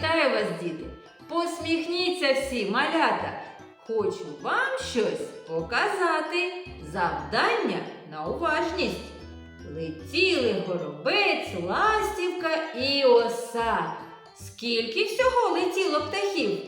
Вітаю вас, діти! Посміхніться всі, малята! Хочу вам щось показати. Завдання на уважність. Летіли горобець, ластівка і оса. Скільки всього летіло птахів?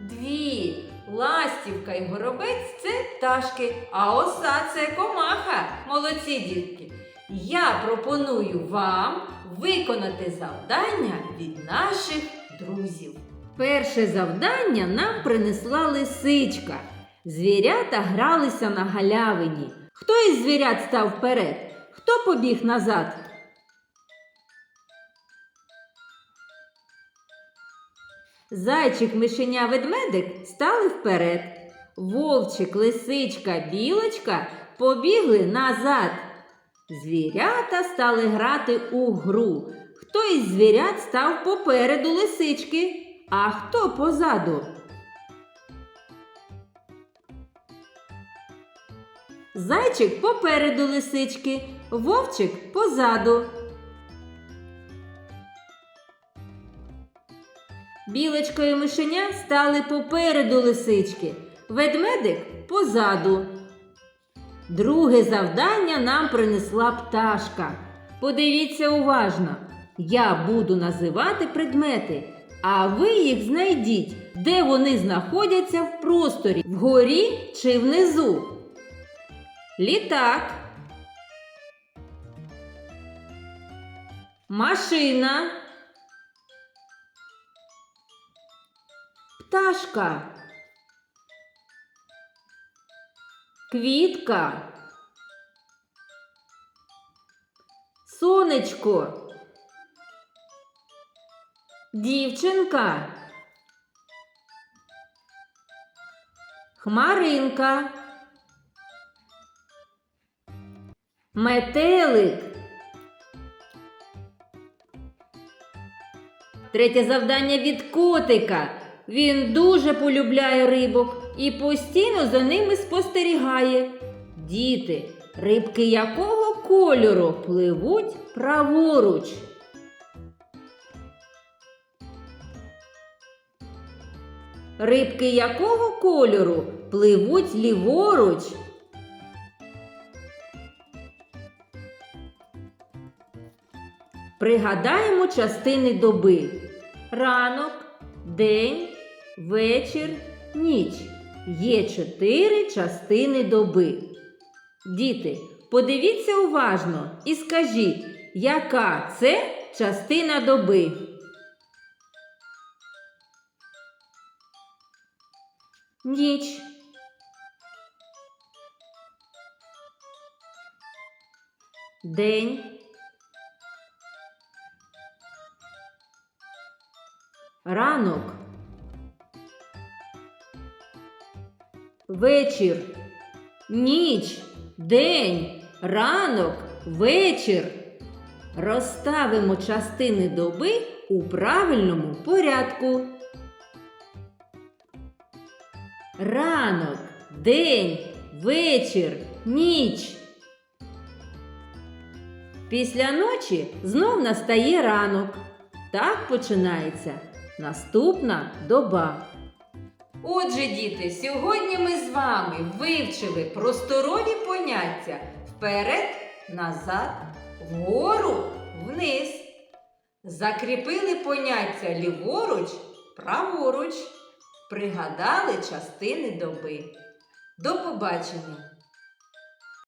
Дві. Ластівка і горобець це пташки, а оса це комаха. Молодці дітки. Я пропоную вам виконати завдання від наших друзів. Перше завдання нам принесла лисичка. Звірята гралися на галявині. Хто із звірят став вперед? Хто побіг назад? Зайчик, мишеня, ведмедик стали вперед. Вовчик, лисичка, білочка побігли назад. Звірята стали грати у гру. Хто із звірят став попереду лисички, а хто позаду? Зайчик попереду лисички, вовчик позаду. Білочка і мишеня стали попереду лисички, ведмедик позаду. Друге завдання нам принесла пташка. Подивіться уважно. Я буду називати предмети, а ви їх знайдіть, де вони знаходяться в просторі, вгорі чи внизу. Літак. Машина. Пташка. Квітка. Сонечко. Дівчинка. Хмаринка. Метелик. Третє завдання від котика. Він дуже полюбляє рибок і постійно за ними спостерігає. Діти, рибки якого кольору пливуть праворуч? Рибки якого кольору пливуть ліворуч? Пригадаємо частини доби. Ранок, день, вечір, ніч. Є чотири частини доби. Діти, подивіться уважно і скажіть, яка це частина доби? Ніч. День. Ранок. Вечір. Ніч. День. Ранок. Вечір. Розставимо частини доби у правильному порядку. Ранок, день, вечір, ніч. Після ночі знов настає ранок. Так починається наступна доба. Отже, діти, сьогодні ми з вами вивчили просторові поняття вперед, назад, вгору, вниз. Закріпили поняття ліворуч, праворуч. Пригадали частини доби. До побачення!